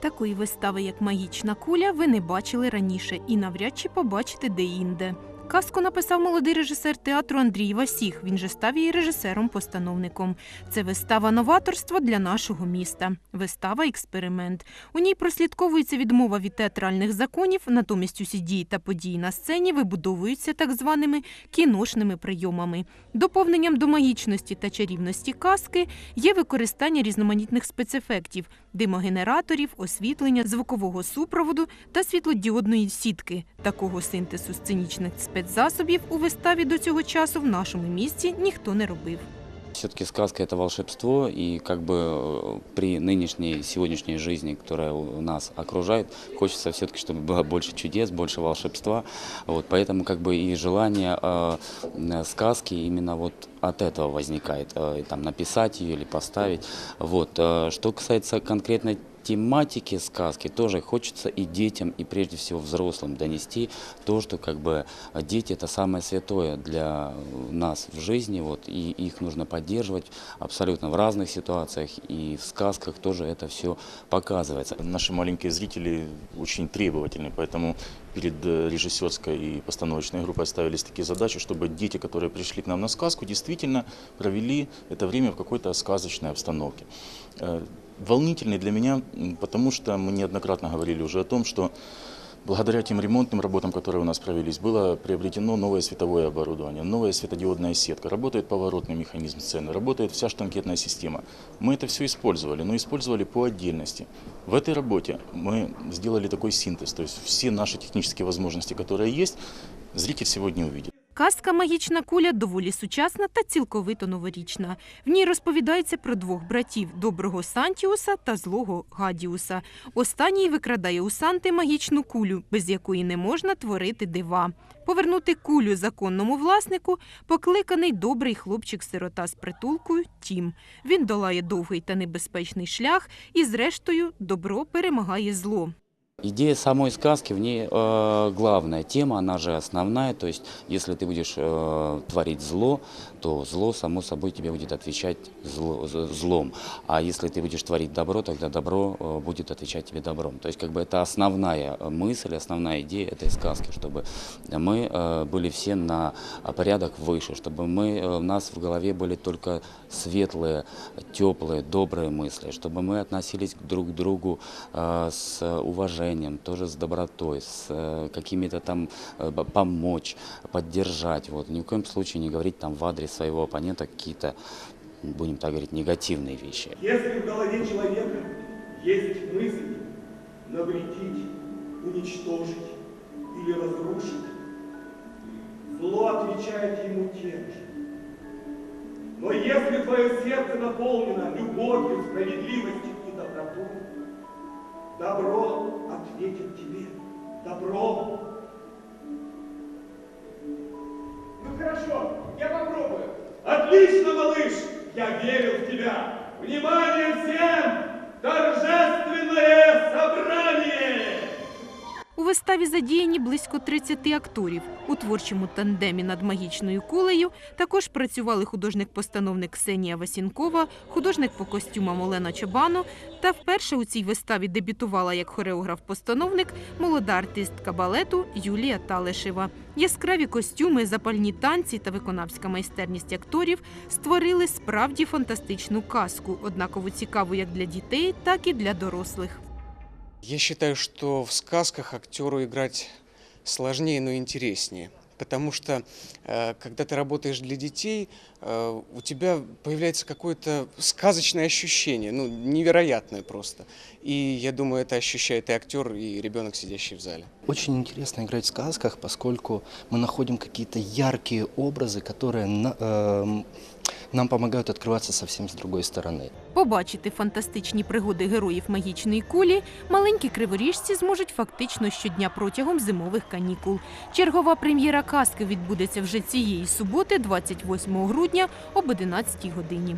Такої вистави, як магічна куля, ви не бачили раніше і навряд чи побачите де-інде. Казку написав молодий режисер театру Андрій Васіх. Він же став її режисером-постановником. Це вистава новаторства для нашого міста. Вистава експеримент. У ній прослідковується відмова від театральних законів, натомість усі дії та події на сцені вибудовуються так званими кіношними прийомами. Доповненням до магічності та чарівності казки є використання різноманітних спецефектів, димогенераторів, освітлення, звукового супроводу та світлодіодної сітки. Такого синтезу сценічних спецзасобів у виставі до цього часу в нашому місті ніхто не робив. Все-таки сказка это волшебство, и как бы э, при нынешней, сегодняшней жизни, которая у нас окружает, хочется все-таки, чтобы было больше чудес, больше волшебства. Вот, поэтому как бы и желание э, э, сказки именно вот от этого возникает, э, там, написать ее или поставить. Вот, э, что касается конкретной тематики сказки, тоже хочется и детям, и прежде всего взрослым донести то, что как бы дети это самое святое для нас в жизни, вот, и их нужно поддерживать абсолютно в разных ситуациях, и в сказках тоже это все показывается. Наши маленькие зрители очень требовательны, поэтому перед э, режиссерской и постановочной группой ставились такие задачи, чтобы дети, которые пришли к нам на сказку, действительно провели это время в какой-то сказочной обстановке. Волнительный для меня, потому что мы неоднократно говорили уже о том, что Благодаря тем ремонтным работам, которые у нас провелись, было приобретено новое световое оборудование, новая светодиодная сетка, работает поворотный механизм сцены, работает вся штанкетная система. Мы это все использовали, но использовали по отдельности. В этой работе мы сделали такой синтез, то есть все наши технические возможности, которые есть, зритель сегодня увидит. Казка Магічна куля доволі сучасна та цілковито новорічна. В ній розповідається про двох братів доброго Сантіуса та злого Гадіуса. Останній викрадає у Санти магічну кулю, без якої не можна творити дива. Повернути кулю законному власнику покликаний добрий хлопчик-сирота з притулкою Тім. Він долає довгий та небезпечний шлях, і, зрештою, добро перемагає зло. Идея самой сказки, в ней э, главная тема, она же основная, то есть если ты будешь э, творить зло, то зло само собой тебе будет отвечать зло- злом, а если ты будешь творить добро, тогда добро э, будет отвечать тебе добром. То есть как бы это основная э, мысль, основная идея этой сказки, чтобы мы э, были все на порядок выше, чтобы мы, э, у нас в голове были только светлые, теплые, добрые мысли, чтобы мы относились друг к другу э, с уважением, тоже с добротой, с э, какими-то там э, помочь, поддержать. Вот. Ни в коем случае не говорить там в адрес своего оппонента какие-то, будем так говорить, негативные вещи. Если в голове человека есть мысль навредить, уничтожить или разрушить, зло отвечает ему тем же. Но если твое сердце наполнено любовью, справедливостью добро ответит тебе добро. Ну хорошо, я попробую. Отлично, малыш! Я верю в тебя! Внимание всем! Торжественное собрание! Виставі задіяні близько 30 акторів. У творчому тандемі над магічною кулею також працювали художник-постановник Ксенія Васінкова, художник по костюмам Олена Чобано. Та вперше у цій виставі дебютувала як хореограф-постановник молода артистка балету Юлія Талешева. Яскраві костюми, запальні танці та виконавська майстерність акторів створили справді фантастичну казку, однаково цікаву як для дітей, так і для дорослих. Я считаю, что в сказках актеру играть сложнее, но интереснее. Потому что, э, когда ты работаешь для детей, э, у тебя появляется какое-то сказочное ощущение, ну, невероятное просто. И я думаю, это ощущает и актер, и ребенок, сидящий в зале. Очень интересно играть в сказках, поскольку мы находим какие-то яркие образы, которые эм, нам допомагають відкриватися зовсім з другої сторони. Побачити фантастичні пригоди героїв магічної кулі маленькі криворіжці зможуть фактично щодня протягом зимових канікул. Чергова прем'єра казки відбудеться вже цієї суботи, 28 грудня об 11 годині.